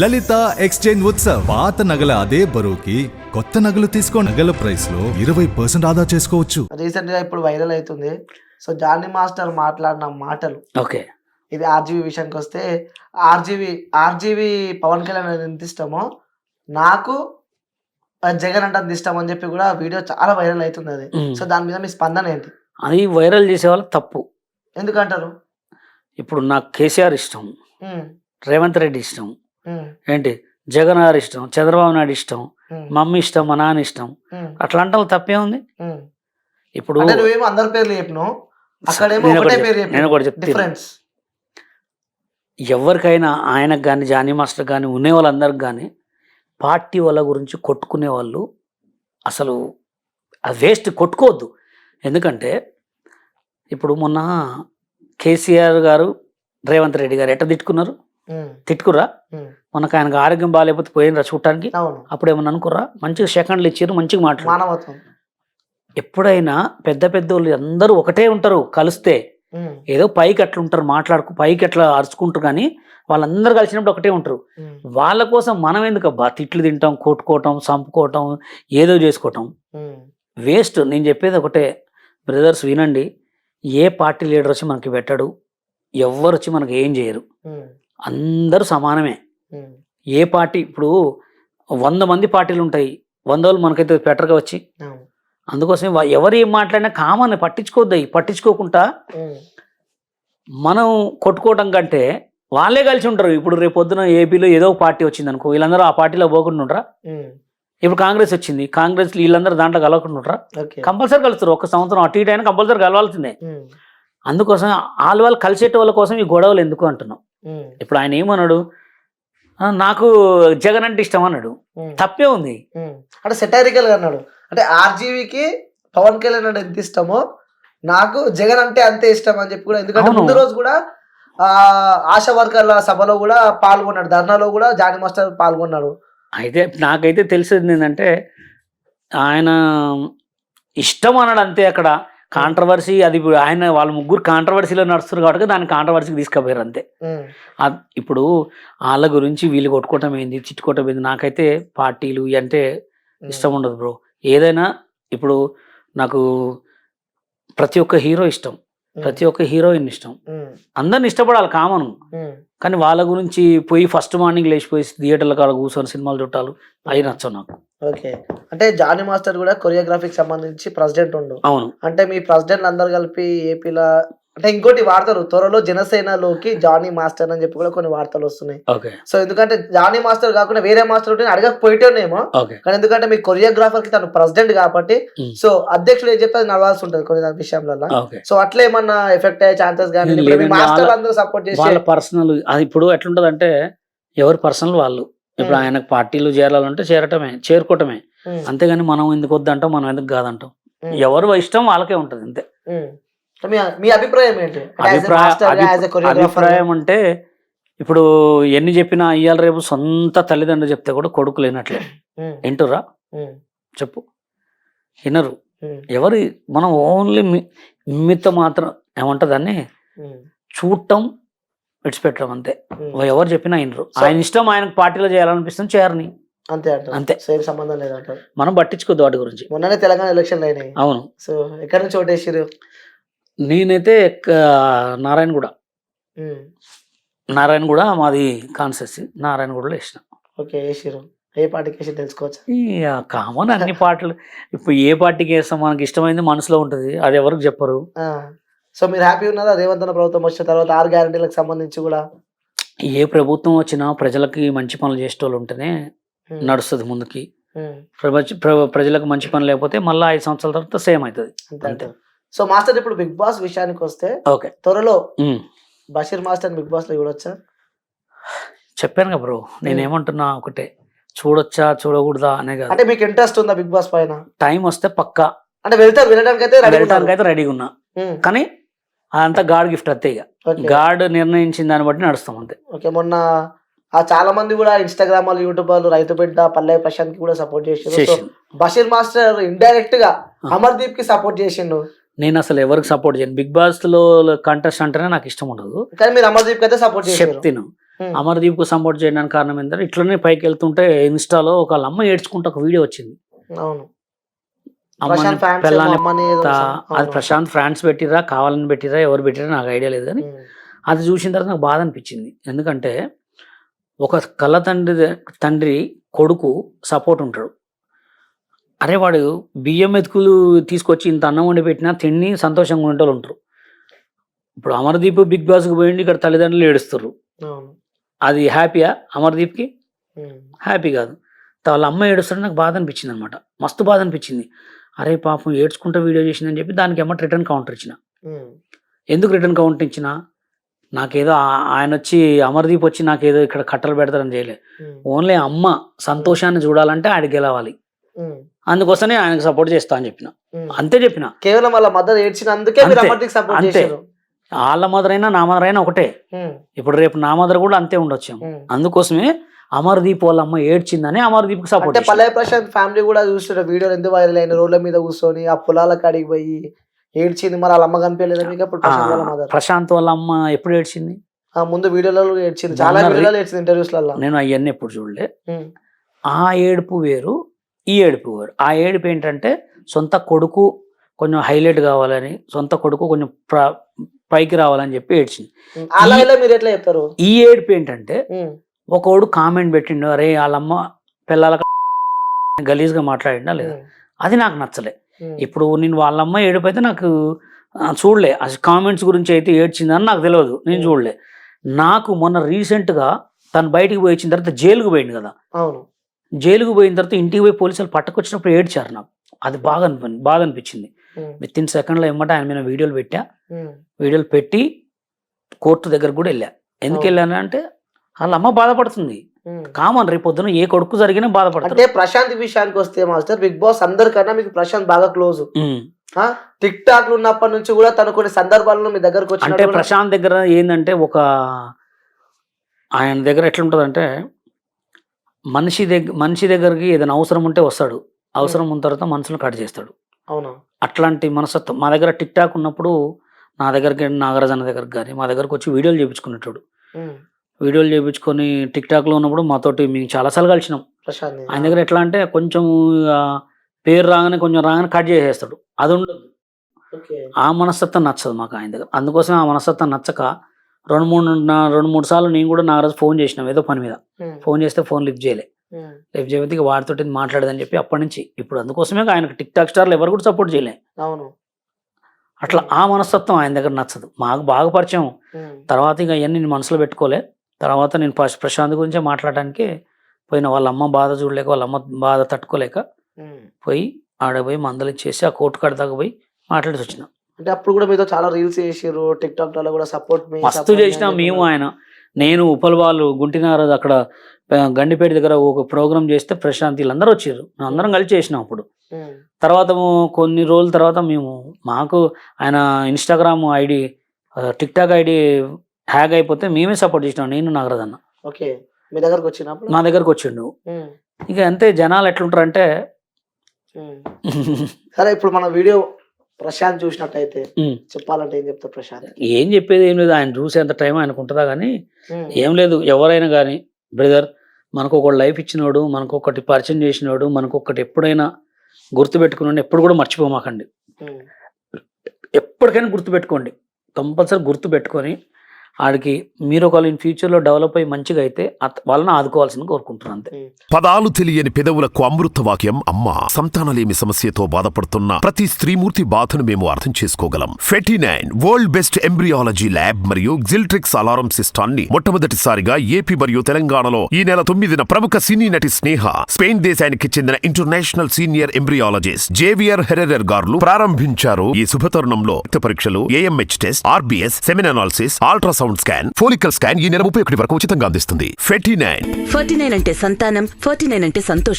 లలిత exchange Utsav. పాత నగల అదే బరువుకి కొత్త నగలు తీసుకో నగల ప్రైస్లో ఇరవై పర్సెంట్ ఆదా చేసుకోవచ్చు. రీసెంట్గా ఇప్పుడు వైరల్ అవుతుంది. సో జానీ మాస్టర్ మాట్లాడిన మాటలు. ఓకే. ఇది ఆర్జీవి విషయానికి వస్తే ఆర్జీవి ఆర్జీవి పవన్ కళ్యాణ్ అనేది ఎంత ఇష్టమో నాకు జగన్ అంటే అంత ఇష్టం అని చెప్పి కూడా వీడియో చాలా వైరల్ అవుతుంది అది. సో దాని మీద మీ స్పందన ఏంటి? అది వైరల్ చేసే వాళ్ళు తప్పు. ఎందుకంటారు? ఇప్పుడు నాకు కేసీఆర్ ఇష్టం. రేవంత్ రెడ్డి ఇష్టం. ఏంటి? జగన్ గారు ఇష్టం చంద్రబాబు నాయుడు ఇష్టం మమ్మీ ఇష్టం మా నాన్న ఇష్టం. అట్లాంటి వాళ్ళు తప్పే ఉంది. ఇప్పుడు అంటే అందరి పేర్లు నేను ఒకటి చెప్తాను ఎవరికైనా ఆయనకు కానీ జానీ మాస్టర్ కానీ ఉండే వాళ్ళందరికి కానీ పార్టీ వాళ్ళ గురించి కొట్టుకునే వాళ్ళు అసలు అది వేస్ట్ కొట్టుకోవద్దు. ఎందుకంటే ఇప్పుడు మొన్న కేసీఆర్ గారు రేవంత్ రెడ్డి గారు ఎట్ట తిట్టుకున్నారు? తిట్టుకుర్రా? మనకు ఆయనకు ఆరోగ్యం బాగాలేకపోతే పోయినరా చూడటానికి? అప్పుడు ఏమన్నా అనుకుర్రా? మంచిగా సెకండ్లు ఇచ్చారు మంచిగా మాట్లాడారు మానవత్వం. ఎప్పుడైనా పెద్ద పెద్ద వాళ్ళు అందరూ ఒకటే ఉంటారు కలిస్తే. ఏదో పైకి అట్లా ఉంటారు మాట్లాడుకు పైకి అట్లా అరుచుకుంటారు కానీ వాళ్ళందరూ కలిసినప్పుడు ఒకటే ఉంటారు. వాళ్ళ కోసం మనం ఎందుకు అబ్బా తిట్లు తింటాం కొట్టుకోవటం చంపుకోవటం ఏదో చేసుకోవటం. వేస్ట్. నేను చెప్పేది ఒకటే. బ్రదర్స్ వినండి. ఏ పార్టీ లీడర్ వచ్చి మనకి పెట్టడు? ఎవ్వరు వచ్చి మనకి ఏం చేయరు. అందరూ సమానమే. ఏ పార్టీ ఇప్పుడు వంద మంది పార్టీలు ఉంటాయి వంద వాళ్ళు మనకైతే పెట్టరుగా వచ్చి. అందుకోసం ఎవరు ఏం మాట్లాడినా కామన్ పట్టించుకోవద్దు పట్టించుకోకుండా మనం కొట్టుకోవటం కంటే వాళ్ళే కలిసి ఉంటారు. ఇప్పుడు రేపు పొద్దున ఏపీలో ఏదో ఒక పార్టీ వచ్చింది అనుకో వీళ్ళందరూ ఆ పార్టీలో పోకుండా ఉంటారా ఉమ్, ఇప్పుడు కాంగ్రెస్ వచ్చింది కాంగ్రెస్ వీళ్ళందరూ దాంట్లో కలవకుండా ఉంటారా కంపల్సరీ కలుస్తారు. ఒక సంవత్సరం అటు ఇటు అయినా కంపల్సరీ కలవాల్సిందే. అందుకోసం వాళ్ళ వాళ్ళు కలిసేట వాళ్ళ కోసం ఈ గొడవలు ఎందుకు అంటున్నాం? ఇప్పుడు ఆయన ఏమన్నాడు? "ఆ, నాకు జగన్ అంటే ఇష్టం అన్నాడు. తప్పే ఉంది. అంటే సెటైరికల్గా అన్నాడు. అంటే ఆర్జీవికి పవన్ కళ్యాణ్ అంటే ఎంత ఇష్టమో నాకు జగన్ అంటే అంతే ఇష్టం అని చెప్పి కూడా ఎందుకంటే. ముందు రోజు కూడా ఆ ఆశా వర్కర్ల సభలో కూడా పాల్గొన్నాడు. ధర్నాలో కూడా జానీ మాస్టర్ పాల్గొన్నాడు. అయితే నాకైతే తెలిసింది ఏంటంటే ఆయన ఇష్టం అన్నాడు అంతే అక్కడ. కాంట్రవర్సీ అది ఇప్పుడు ఆయన వాళ్ళ ముగ్గురు కాంట్రవర్సీలో నడుస్తారు కాబట్టి దాన్ని కాంట్రవర్సీకి తీసుకుపోయారు అంతే. ఇప్పుడు వాళ్ళ గురించి వీళ్ళు కొట్టుకోవటం ఏంది చిట్టుకోవటం ఏంది నాకైతే పార్టీలు అంటే ఇష్టం ఉండదు బ్రో. ఏదైనా ఇప్పుడు నాకు ప్రతి ఒక్క హీరో ఇష్టం. ప్రతి ఒక్క హీరోయిన్ ఇష్టం. అందరిని ఇష్టపడాలి కామన్. కానీ వాళ్ళ గురించి పోయి ఫస్ట్ మార్నింగ్ లేచిపోయి థియేటర్ల కాడ కూర్చొని సినిమాలు చుట్టాలు అవి నచ్చవు నాకు. ఓకే. అంటే జానీ మాస్టర్ కూడా కొరియోగ్రఫీకి సంబంధించి ప్రెసిడెంట్ ఉండు. అవును. అంటే మీ ప్రెసిడెంట్ అందరు కలిపి ఏపీలో అంటే ఇంకోటి వాడతారు త్వరలో జనసేనలోకి జానీ మాస్టర్ అని చెప్పి కూడా కొన్ని వార్తలు వస్తున్నాయి సో ఎందుకంటే జానీ మాస్టర్ కాకుండా వేరే మాస్టర్ ఉంటే అడగకపోయేటోనేమో కానీ ఎందుకంటే మీ కొరియోగ్రాఫర్కి తను ప్రెసిడెంట్ కాబట్టి. సో అధ్యక్షుడు ఏం చెప్తే అది నడవాల్సి ఉంటుంది కొన్ని విషయంలో సో అట్లా ఏమన్నా ఎఫెక్ట్ అయ్యే ఛాన్సెస్ కానీ. మాస్టర్ అందరూ సపోర్ట్ చేసి వాళ్ళ పర్సనల్ అది ఇప్పుడు ఎట్లుంటది అంటే ఎవరి పర్సనల్ వాళ్ళు ఇప్పుడు. ఆయనకు పార్టీలు చేరాలంటే చేరటమే చేరుకోవటమే. అంతేగాని మనం ఎందుకు వద్దంటాం మనం ఎందుకు కాదంటాం. ఎవరు ఇష్టం వాళ్ళకే ఉంటది అంతే మీ అభిప్రాయం ఏంటి? అభిప్రాయం అంటే ఇప్పుడు ఎన్ని చెప్పినా ఇయ్యాల రేపు సొంత తల్లిదండ్రులు చెప్తే కూడా కొడుకు లేనట్లే. వింటురా చెప్పు. వినరు. ఎవరి మనం ఓన్లీ మిత్త మాత్రం ఏమంటారు దాన్ని? చూడటం విడిచిపెట్టడం అంతే. ఎవరు చెప్పినా వినరు. ఆయన ఇష్టం ఆయనకు పార్టీలో చేయాలనిపిస్తుంది చేరని అంతే అంతే. సేమ్ సంబంధం లేదంటారు. మనం పట్టించుకోద్దు వాటి గురించి. మొన్ననే తెలంగాణ ఎలక్షన్లు అయినాయి. అవును. సో ఎక్కడి నుంచి ఓటేసిరు నేనైతే నారాయణగూడ. నారాయణగూడ మాది కాన్సెస్ నారాయణగూడలో వేసిన. ఓకే వేసిరు ఏ పార్టీకి వేసి తెలుసుకోవచ్చు? ఇక కామన్ అన్ని పాటలు. ఇప్పుడు ఏ పార్టీకి వేస్తాం మనకి ఇష్టమైంది మనసులో ఉంటుంది. అది ఎవరికి చెప్పరు. సో మీరు హ్యాపీ ఉన్నారా? రేవంత్ అన్న ప్రభుత్వం వచ్చిన తర్వాత ఆరు గ్యారంటీలకు సంబంధించి కూడా? ఏ ప్రభుత్వం వచ్చినా ప్రజలకి మంచి పనులు చేసేటోళ్ళు ఉంటేనే నడుస్తుంది ముందుకి. ప్రజలకు మంచి పని లేకపోతే మళ్ళీ ఐదు సంవత్సరాల తర్వాత సేమ్ అవుతుంది. అంతే. సో మాస్టర్ ఇప్పుడు బిగ్ బాస్ విషయానికి వస్తే ఓకే. త్వరలో. బషీర్ మాస్టర్ బిగ్ బాస్లో చూడొచ్చా? చెప్పాను కదా బ్రో నేనేమంటున్నా ఒకటే చూడొచ్చా చూడకూడదా అనే కాదు. అంటే మీకు ఇంట్రెస్ట్ ఉందా బిగ్ బాస్ పైన? టైం వస్తే పక్కా. అంటే వెళ్తారు వెళ్ళడానికి అయితే రెడీ వెళ్ళటానికి అయితే రెడీగా ఉన్నా కానీ అదంతా గాడ్ గిఫ్ట్ అంతే ఇక. గాడ్ నిర్ణయించిన దాన్ని బట్టి నడుస్తాం అంతే. ఓకే మొన్న ఆ చాలా మంది కూడా ఇన్స్టాగ్రామ్ వాళ్ళు యూట్యూబర్లు రైతు బిడ్డ పల్లె ప్రశాంత్కి కూడా సపోర్ట్ చేసిండు బషీర్ మాస్టర్ ఇండైరెక్ట్గా. అమర్దీప్కి సపోర్ట్ చేసిండు. నేను అసలు ఎవరికి సపోర్ట్ చేయను. బిగ్ బాస్లో కంటెస్ట్ అంటేనే నాకు ఇష్టం ఉండదు. కానీ మీరు అమర్దీప్ అయితే సపోర్ట్ చెప్తాను. అమర్దీప్కు సపోర్ట్ చేయడానికి కారణం ఏంటంటే ఇట్లనే పైకి వెళ్తుంటే ఇన్స్టాలో ఒక అమ్మ ఏడ్చుకుంటే ఒక వీడియో వచ్చింది. అవును. అది ప్రశాంత్ ఫ్రాన్స్ పెట్టిరా కావాలని పెట్టిరా ఎవరు పెట్టిరా నాకు ఐడియా లేదు కానీ అది చూసిన తర్వాత నాకు బాధ అనిపించింది. ఎందుకంటే ఒక కళ్ళ తండ్రి తండ్రి కొడుకు సపోర్ట్ ఉంటాడు. అరే వాడు బియ్యం మెతుకులు తీసుకొచ్చి ఇంత అన్నం వండి పెట్టినా తిని సంతోషంగా ఉండేటోళ్ళు ఉంటారు. ఇప్పుడు అమర్దీప్ బిగ్ బాస్కి పోయింది ఇక్కడ తల్లిదండ్రులు ఏడుస్తారు అది హ్యాపీయా అమర్దీప్కి? హ్యాపీ కాదు. వాళ్ళ అమ్మ ఏడుస్తుంటే నాకు బాధ అనిపించింది అనమాట మస్తు బాధ అనిపించింది. అరే పాపం ఏడ్చుకుంటూ వీడియో చేసిందని చెప్పి దానికి ఏమో రిటర్న్ కౌంటర్ ఇచ్చిన. ఎందుకు రిటర్న్ కౌంటర్ ఇచ్చిన? నాకేదో ఆయన వచ్చి అమర్దీప్ వచ్చి నాకేదో ఇక్కడ కట్టలు పెడతారని చేయలే. ఉమ్, ఓన్లీ అమ్మ సంతోషాన్ని చూడాలంటే ఆడికి గెలవాలి. అందుకోసమే ఆయనకు సపోర్ట్ చేస్తా అని చెప్పిన. అంతే చెప్పిన. కేవలం వాళ్ళ మదర్ ఏడ్చినందుకే అమర్దీప్ సపోర్ట్. చేశారు. వాళ్ళ మదర్ అయినా నా మదర్ అయినా ఒకటే. ఇప్పుడు రేపు నా మదర్ కూడా అంతే ఉండొచ్చాము. ఉమ్. అందుకోసమే అమర్దీప్ వాళ్ళ అమ్మ ఏడ్చిందని అమర్దీప్కి సపోర్ట్ పల్లె ప్రశాంత్ ఫ్యామిలీ కూడా చూస్తున్న వీడియోలు ఎందుకు వైరల్ అయిన రోడ్ల మీద కూర్చొని ఆ పొలాల కాడికి పోయి ఏడ్చింది. మరి వాళ్ళ అమ్మ కనిపించలేదు మీకు? అప్పుడు ప్రశాంత్ వాళ్ళ అమ్మ ఎప్పుడు ఏడ్చింది? ఆ ముందు వీడియోలలో ఏడ్చింది. చాలా వీడియోలో ఏడ్చింది ఇంటర్వ్యూస్లలో నేను అవన్నీ ఎప్పుడు చూడలే. ఆ ఏడుపు వేరు ఈ ఏడుపు ఆ ఏడుపు ఏంటంటే సొంత కొడుకు కొంచెం హైలైట్ కావాలని సొంత కొడుకు కొంచెం పైకి రావాలని చెప్పి ఏడ్చింది. అలా మీరు ఎట్లా చెప్తారు ఈ ఏడుపు ఏంటంటే ఒకడు కామెంట్ పెట్టిండు అరే వాళ్ళమ్మ పిల్లల గలీజ్గా మాట్లాడిండా లేదా? అది నాకు నచ్చలే. ఇప్పుడు నేను వాళ్ళమ్మ ఏడుపు అయితే నాకు చూడలే. అసలు కామెంట్స్ గురించి అయితే ఏడ్చిందని నాకు తెలియదు. నేను. చూడలే. నాకు మొన్న రీసెంట్గా తను బయటికి పోయి వచ్చిన తర్వాత జైలుకు పోయింది కదా. జైలుకు పోయిన తర్వాత ఇంటికి పోయి పోలీసులు పట్టుకొచ్చినప్పుడు ఏడ్చారు నాకు. అది బాగా అనిపి బాధ అనిపించింది. విత్ ఇన్ సెకండ్లో ఏమంటే ఆయన మీద వీడియోలు పెట్టా. వీడియోలు పెట్టి కోర్టు దగ్గర కూడా వెళ్ళా. ఎందుకు. వెళ్ళాను అంటే వాళ్ళ అమ్మ బాధపడుతుంది. కామన్ రేపు పొద్దున ఏ కొడుకు జరిగినా బాధపడతారు అంటే ప్రశాంత్ విషయానికి వస్తే మాస్టర్ బిగ్ బాస్ అందరికన్నా మీకు ప్రశాంత్ బాగా క్లోజ్. టిక్ టాక్ ఉన్నప్పటి నుంచి కూడా తను కొన్ని సందర్భాల్లో మీ దగ్గరకు అంటే వచ్చినట్టు కూడా- ప్రశాంత్ దగ్గర ఏంటంటే ఒక ఆయన దగ్గర ఎట్లుంటుందంటే మనిషి దగ్గర మనిషి దగ్గరికి ఏదైనా అవసరం ఉంటే వస్తాడు. అవసరం ఉన్న తర్వాత మనసును కట్ చేస్తాడు. అవునా? అట్లాంటి మనస్తత్వం. మా దగ్గర టిక్ టాక్ ఉన్నప్పుడు నా దగ్గరికి నాగరాజ్ అన్న దగ్గరికి కానీ మా దగ్గరకు వచ్చి వీడియోలు చేయించుకునేటాడు వీడియోలు చేయించుకొని టిక్ టాక్లో ఉన్నప్పుడు మాతోటి మేము చాలాసార్లు కలిసినాం. ఆయన దగ్గర ఎట్లా అంటే కొంచెం పేరు రాగానే కొంచెం రాగానే కట్ చేసేస్తాడు. అది ఉండదు. ఆ మనస్తత్వం నచ్చదు మాకు ఆయన దగ్గర. అందుకోసం ఆ మనస్తత్వం నచ్చక రెండు మూడు నా- రెండు మూడు సార్లు నేను కూడా నాగరాజు ఫోన్ చేసినాం ఏదో పని మీద. ఫోన్ చేస్తే ఫోన్ లిఫ్ట్ చేయలే. లిఫ్ట్ ఇక వాడితోటి మాట్లాడదని చెప్పి అప్పటి నుంచి ఇప్పుడు అందుకోసమే ఆయనకు టిక్ టాక్ స్టార్లు ఎవరు కూడా సపోర్ట్ చేయలే. అవును. అట్లా ఆ మనస్తత్వం ఆయన దగ్గర నచ్చదు. మాకు బాగా పరిచయం. తర్వాత ఇక అవన్నీ నేను మనసులో పెట్టుకోలే. తర్వాత నేను ఫస్ట్ ప్రశాంత్ గురించే మాట్లాడడానికి పోయిన వాళ్ళ అమ్మ బాధ చూడలేక వాళ్ళ అమ్మ బాధ తట్టుకోలేక. పోయి ఆడ పోయి మందలు ఇచ్చేసి ఆ కోర్టు కాడ దాకా పోయి మాట్లాడి వచ్చిన. అంటే అప్పుడు కూడా మీతో చాలా రీల్స్ చేసారు టిక్ టాక్లో కూడా సపోర్ట్ మస్తు చేసినా మేము ఆయన. నేను ఉపల్ వాళ్ళు గుంటినారు అక్కడ గండిపేట దగ్గర ఒక ప్రోగ్రామ్ చేస్తే ప్రశాంత్ వీళ్ళందరూ వచ్చారు అందరం కలిసి చేసినాం అప్పుడు. తర్వాత కొన్ని రోజుల తర్వాత మేము మాకు ఆయన Instagram ID TikTok ID hack అయిపోతే మేమే సపోర్ట్ చేసినాం నేను నాగరాజ్ అన్న. ఓకే. మీ దగ్గరకు వచ్చినప్పుడు మా దగ్గరకు వచ్చిండు. ఇక అంతే జనాలు ఎట్లుంటారంటే ఉమ్. సరే ఇప్పుడు మన వీడియో ప్రశాంత్ చూసినట్టయితే చెప్పాలంటే ఏం చెప్తారు ప్రశాంత్? ఏం చెప్పేది ఏం లేదు. ఆయన చూసేంత టైం ఆయనకు ఉంటుందా కానీ ఏం లేదు. ఎవరైనా కానీ బ్రదర్ మనకు ఒక లైఫ్ ఇచ్చినోడు మనకు ఒకటి పరిచయం చేసినోడు మనకు ఒకటి ఎప్పుడైనా గుర్తుపెట్టుకున్నాడు ఎప్పుడు కూడా మర్చిపోమాకండి. ఎప్పటికైనా గుర్తుపెట్టుకోండి. కంపల్సరీ గుర్తుపెట్టుకొని ఆడికి మీరు ఒకవేళ ఇన్ ఫ్యూచర్లో డెవలప్ అయ్యి మంచిగా అయితే వాళ్ళని ఆదుకోవాల్సింది కోరుకుంటున్నాను అంతే. పదాలు తెలియని పెదవులకు అమృత వాక్యం అమ్మ సంతానలేమి సమస్యతో బాధపడుతున్న ప్రతి స్త్రీమూర్తి బాధను మేము అర్థం చేసుకోగలం. ఫెటినైన్ వరల్డ్ బెస్ట్ ఎంబ్రియాలజీ ల్యాబ్ మరియు జిల్ట్రిక్స్ అలారం సిస్టాన్ని మొట్టమొదటిసారిగా ఏపీ మరియు తెలంగాణలో ఈ నెల తొమ్మిదిన ప్రముఖ సినీ నటి స్నేహ స్పెయిన్ దేశానికి చెందిన international senior embryologist Javier Herrera గారు ప్రారంభించారు. ఈ శుభతరుణంలో రక్త పరీక్షలు AMH test RBS semen analysis ultrasound scan follicle scan ఈ నెల ముప్పై ఒకటి వరకు ఉచితంగా అందిస్తుంది. ఫెటినైన్ ఫార్టీ నైన్ అంటే సంతానం ఫార్టీ నైన్ అంటే సంతోషం.